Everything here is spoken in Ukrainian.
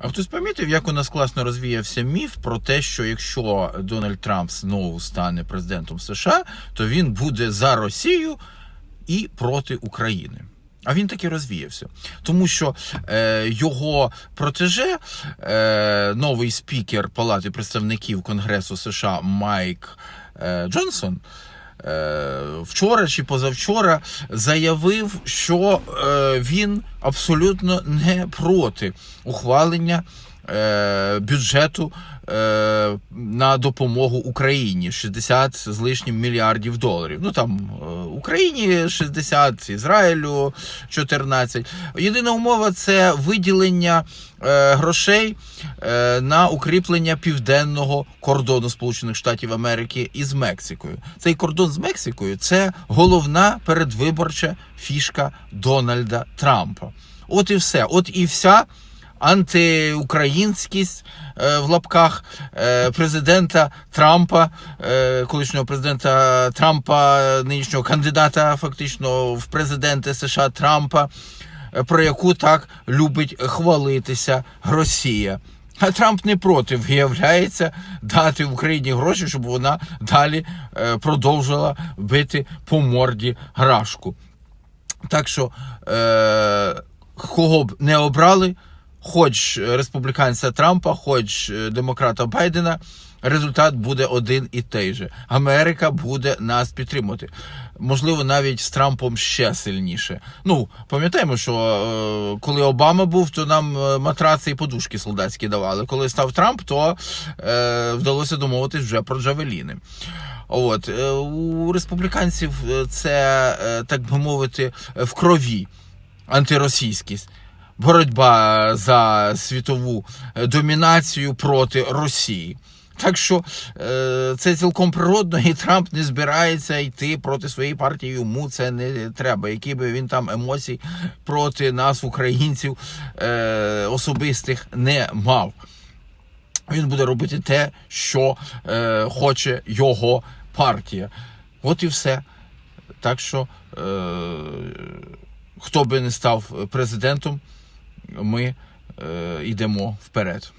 А хтось помітив, як у нас класно розвіявся міф про те, що якщо Дональд Трамп знову стане президентом США, то він буде за Росію і проти України. А він таки розвіявся, тому що е, його протеже, е, новий спікер Палати представників Конгресу США Майк е, Джонсон. Е, Вчора чи позавчора заявив, що е, він абсолютно не проти ухвалення е, бюджету на допомогу Україні 60 з лишнім мільярдів доларів. Ну там Україні 60, Ізраїлю 14. Єдина умова це виділення е, грошей е, на укріплення південного кордону Сполучених Штатів Америки із Мексикою. Цей кордон з Мексикою це головна передвиборча фішка Дональда Трампа. От і все. От і вся антиукраїнськість е, в лапках е, президента Трампа, е, колишнього президента Трампа, нинішнього кандидата, фактично в президенти США Трампа, про яку так любить хвалитися Росія. А Трамп не проти виявляється дати Україні гроші, щоб вона далі продовжила бити по морді грашку. Так що, е, кого б не обрали, хоч республіканця Трампа, хоч е, демократа Байдена, результат буде один і той же. Америка буде нас підтримувати. Можливо, навіть з Трампом ще сильніше. Ну, пам'ятаємо, що е, коли Обама був, то нам е, матраци і подушки солдатські давали. Коли став Трамп, то е, вдалося домовитись вже про Джавеліни. От е, у республіканців е, це, е, так би мовити, в крові антиросійськість. Боротьба за світову е, домінацію проти Росії. Так що е, це цілком природно, і Трамп не збирається йти проти своєї партії. Йому це не треба. Які би він там емоцій проти нас, українців, е, особистих не мав. Він буде робити те, що хоче його партія. От і все. Так що, хто би не став президентом, ми е, йдемо вперед.